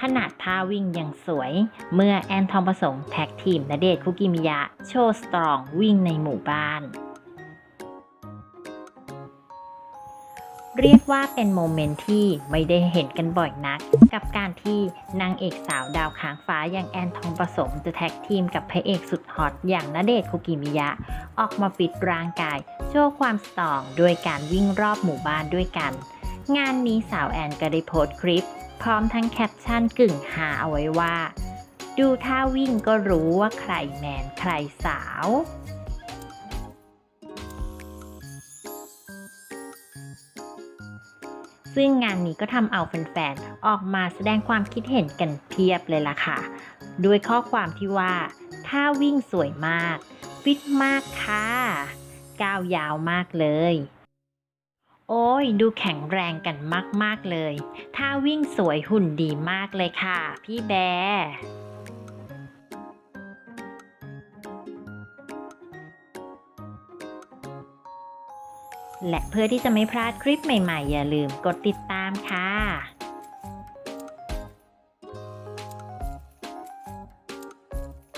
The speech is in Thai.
ขนาดท่าวิ่งอยังสวย เมื่อแอนทองผสมแท็กทีมณเดชคุกิมิยะ โชว์สตรองวิ่งในหมู่บ้าน เรียกว่าเป็นโมเมนต์ที่ไม่ได้เห็นกันบ่อยนัก กับการที่นางเอกสาวดาวค้างฟ้าอย่างแอนทองผสมจะแท็กทีมกับพระเอกสุดฮอตอย่างณเดชคุกิมิยะ ออกมาฟิตร่างกาย โชว์ความสตรองด้วยการวิ่งรอบหมู่บ้านด้วยกัน งานนี้สาวแอนก็ได้โพสต์คลิป พร้อมทั้งแคปชั่นกึ่งหาเอาไว้ว่า ดูท่าวิ่งก็รู้ว่าใครแมนใครสาวซึ่งงานนี้ก็ทำเอาแฟนๆ ออกมาแสดงความคิดเห็นกันเพียบเลยล่ะค่ะ ด้วยข้อความที่ว่าท่าวิ่งสวยมาก ฟิตมากค่ะ ก้าวยาวมากเลย โอ้ย ดูแข็งแรงกันมากๆเลยท่าวิ่งสวยหุ่นดีมากเลยค่ะ พี่แบร์และเพื่อที่จะไม่พลาดคลิปใหม่ๆ อย่าลืมกดติดตามค่ะ